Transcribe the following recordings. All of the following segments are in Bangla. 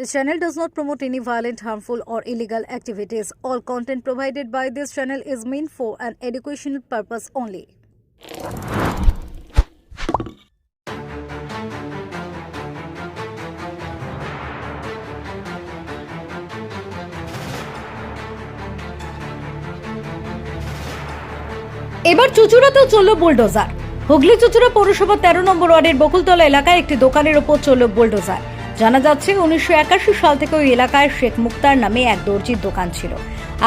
This channel does not promote any violent, harmful, or illegal activities. All content provided by this channel is meant for an educational purpose only. এবার চুচুড়াতেও চলল বুলডোজার হুগলি চুচুড়া পৌরসভা তেরো নম্বর ওয়ার্ডের বকুলতলা এলাকায় একটি দোকানের ওপর চলল বুলডোজার জানা যাচ্ছে উনিশশো একাশি সাল থেকে ওই এলাকায় শেখ মুক্তার নামে এক দর্জির দোকান ছিল।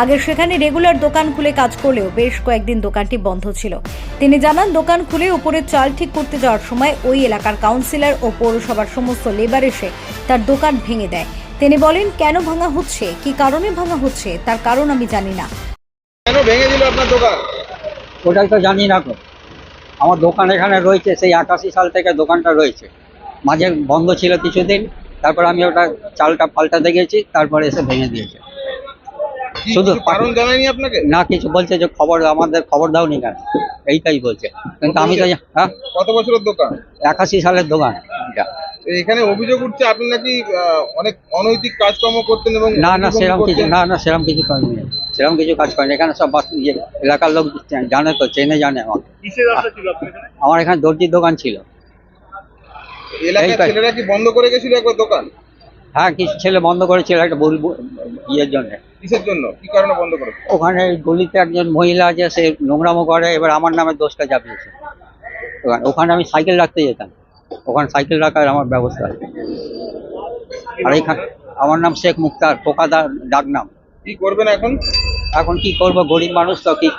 আগে সেখানে রেগুলার দোকান খুলে কাজ করলেও বেশ কয়েকদিন দোকানটি বন্ধ ছিল। তিনি জানান দোকান খুলে উপরে চাল ঠিক করতে যাওয়ার সময় ওই এলাকার কাউন্সিলর ও পৌরসভার সমস্ত লেবার এসে তার দোকান ভেঙে দেয়। তিনি বলেন কেন ভাঙা হচ্ছে? কি কারণে ভাঙা হচ্ছে? তার কারণ আমি জানি না। কেন ভেঙে দিল আপনার দোকান? ওটাই তো জানি না তো। আমার দোকান এখানে রয়েছে সেই একাশি সাল থেকে দোকানটা রয়েছে। মাঝে বন্ধ ছিল কিছুদিন। তারপর আমি ওটা চালটা পাল্টাতে গেছি তারপরে এসে ভেঙে দিয়েছে। শুধু কারণ জানায়নি আপনাকে? না কিছু বলছে যে খবর আমাদের খবর দাওনি কেন? এইটাই বলছে। কিন্তু আমি তো হ্যাঁ? কত বছরের দোকান? একাশি সালের দোকান। এটা। এখানে অভিযোগ উঠছে আপনি নাকি অনেক অনৈতিক কাজকর্ম করতেন এবং না না সেরকম কিছু না না সেরকম কিছু করেনি সেরকম কিছু কাজ করেনি। এখানে সব বাস- ইয়ে, এলাকার লোক জানে তো চেনে জানে আমাকে আমার এখানে দর্জির দোকান ছিল। এলাকার। ছেলেরা কি বন্ধ করে গেছিল একবার দোকান? হ্যাঁ কিছু ছেলে বন্ধ করেছিল একটা বল ইয়ের জন্য। কিসের জন্য? কি কারণে বন্ধ করে ওখানে গলিতে একজন মহিলা আছে সে নোংরামো করে এবার আমার নামে দোষটা চাপিয়েছে। ওখানে- আমি সাইকেল রাখতে যেতাম। ওখানে সাইকেল রাখার আমার ব্যবস্থা আছে। আর এখানে আমার নাম শেখ মুক্তার পোকাদা ডাক নাম। কি করবেন এখন? এখন কি করব গরিব মানুষ তো কি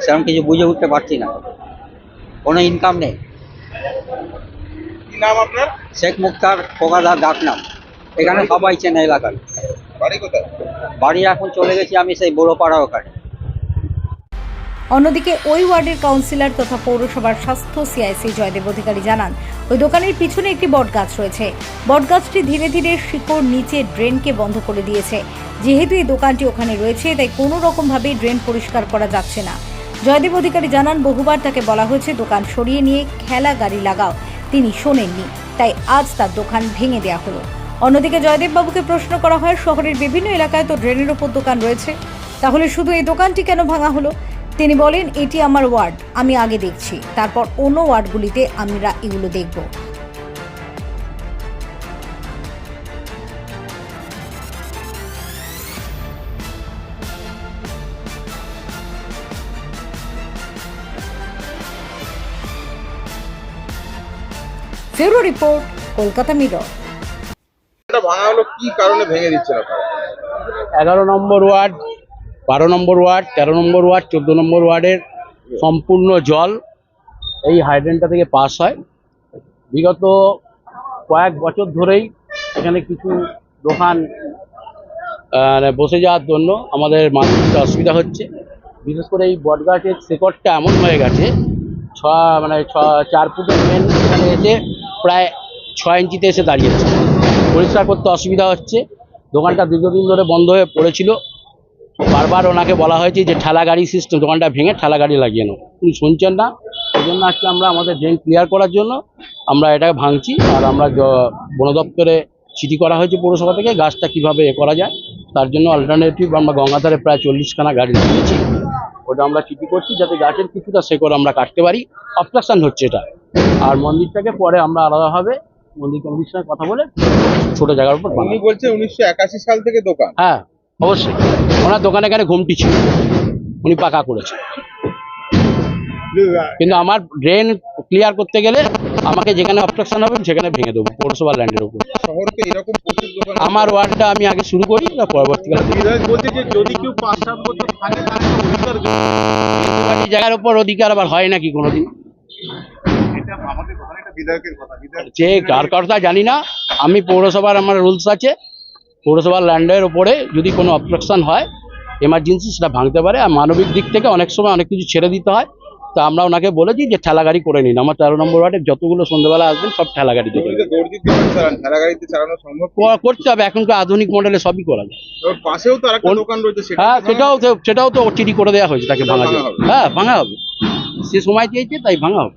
সেরকম কিছু বুঝে উঠতে পারছি না। কোনো ইনকাম নেই। কি নাম আপনার? শেখ মুক্তার পোকাদা ডাক নাম। এখানে সবাই চেনে এলাকার। বাড়ি কোথায়? বাড়ি এখন চলে গেছি আমি সেই বড় পাড়া ওখানে। অন্যদিকে ওই ওয়ার্ডের কাউন্সিলর তথা পৌরসভার স্বাস্থ্য সিআইসি জয়দেব অধিকারী জানান ওই দোকানের পিছনে একটি বটগাছ রয়েছে। বটগাছটি ধীরে ধীরে শিকড় নিচে ড্রেনকে বন্ধ করে দিয়েছে। যেহেতু এই দোকানটি ওখানে রয়েছে তাই কোনো রকমভাবেই ড্রেন পরিষ্কার করা যাচ্ছে না। জয়দেব অধিকারী জানান বহুবার তাকে বলা হয়েছে দোকান সরিয়ে নিয়ে খেলা গাড়ি লাগাও। তিনি শোনেননি, তাই আজ তার দোকান ভেঙে দেওয়া হলো। অন্যদিকে জয়দেববাবুকে প্রশ্ন করা হয়, শহরের বিভিন্ন এলাকায় তো ড্রেনের ওপর দোকান রয়েছে, তাহলে শুধু এই দোকানটি কেন ভাঙা হলো? তিনি বলেন, এটি আমার ওয়ার্ড, আমি আগে দেখছি, তারপর অন্য ওয়ার্ডগুলিতে আমরা এগুলো দেখব। ফেরো রিপোর্ট কলকাতা মিরর এটা ভাঙা হলো কি কারণে ভেঙে দিচ্ছেন আপনারা? এগারো নম্বর ওয়ার্ড বারো নম্বর ওয়ার্ড তেরো নম্বর ওয়ার্ড চোদ্দ নম্বর ওয়ার্ডের সম্পূর্ণ জল এই হাইড্রেনটা থেকে পাস হয়। বিগত কয়েক বছর ধরেই এখানে কিছু দোকান আহ, বসে যাওয়ার জন্য আমাদের মানুষের অসুবিধা হচ্ছে। বিশেষ করে এই বটগাছের শেকড়টা এমন হয়ে গেছে ছ মানে ছ চার ফুটের মেন এখানে এসে প্রায় ছয় ইঞ্চিতে এসে দাঁড়িয়েছে। পরিষ্কার করতে অসুবিধা হচ্ছে। দোকানটা দীর্ঘদিন ধরে বন্ধ হয়ে পড়েছিল। বারবার ওনাকে বলা হয়েছে যে, ঠেলা গাড়ি সিস্টেম দোকানটা ভেঙে ঠেলা গাড়ি লাগিয়ে নাও। উনি শুনছেন না। এই জন্য আজকে আমরা আমাদের ড্রেন ক্লিয়ার করার জন্য আমরা এটা ভাঙছি। আর আমরা বন দপ্তরে চিঠি করা হয়েছে পৌরসভা থেকে, গাছটা কীভাবে এ করা যায়। তার জন্য অল্টারনেটিভ আমরা গঙ্গাধারে প্রায় চল্লিশখানা গাড়ি লাগিয়েছি। ওটা আমরা চিঠি করছি যাতে গাছের কিছুটা সে করে আমরা কাটতে পারি। অবস্ট্রাকশন হচ্ছে এটা। আর মন্দিরটাকে পরে আমরা আলাদাভাবে মন্দির কমিটির সঙ্গে কথা বলে ছোট জায়গার উপর উনি বলছে উনিশশো একাশি সাল থেকে দোকান। হ্যাঁ অবশ্যই। ওনার দোকানে এখানে ঘুমটি ছিল। উনি পাকা করেছে। কিন্তু আমার ড্রেন ক্লিয়ার করতে গেলে আমাকে যেখানে অবস্ট্রাকশন হবে সেখানে ভেঙে দেবো পৌরসভা ল্যান্ডের উপর। এরকম আমার ওয়ার্ডটা আমি আগে শুরু করি না পরবর্তীকালে বলছে যে যদি কেউ থাকে জায়গার উপর অধিকার আবার হয় নাকি কোনোদিন? যে কার কথা জানি না আমি পৌরসভার আমার রুলস আছে। পৌরসভার ল্যান্ডের উপরে যদি কোনো অবস্ট্রাকশন হয় এমার্জেন্সি সেটা ভাঙতে পারে। আর মানবিক দিক থেকে অনেক সময় অনেক কিছু ছেড়ে দিতে হয়। তা আমরা ওনাকে বলেছি যে ঠেলা গাড়ি করে নিন। আমার তেরো নম্বর ওয়ার্ডে যতগুলো সন্ধ্যেবেলা আসবেন সব ঠেলা গাড়িতে করে উনি তো দর্জির দোকান চালান ঠেলা গাড়িতে চালানো সম্ভব কি? ক- করতে হবে এখনকার আধুনিক মডেলে সবই করা যায়। পাশেও তো আরেকটা দোকান রয়েছে হ্যাঁ সেটাও তো সেটাও তো চিঠি করে দেওয়া হয়েছে তাকে ভাঙা ভাঙা হবে। হ্যাঁ ভাঙা হবে। সে সময় চেয়েছে তাই ভাঙা হবে।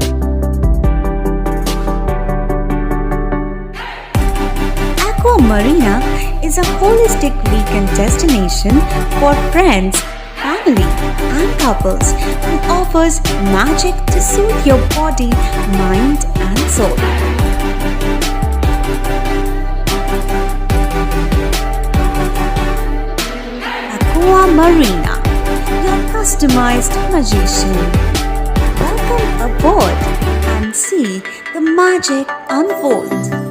Aqua Marina is a holistic weekend destination for friends, family, and couples and offers magic to soothe your body, mind, and soul. Aqua Marina, your customized magician. Welcome aboard and see the magic unfold.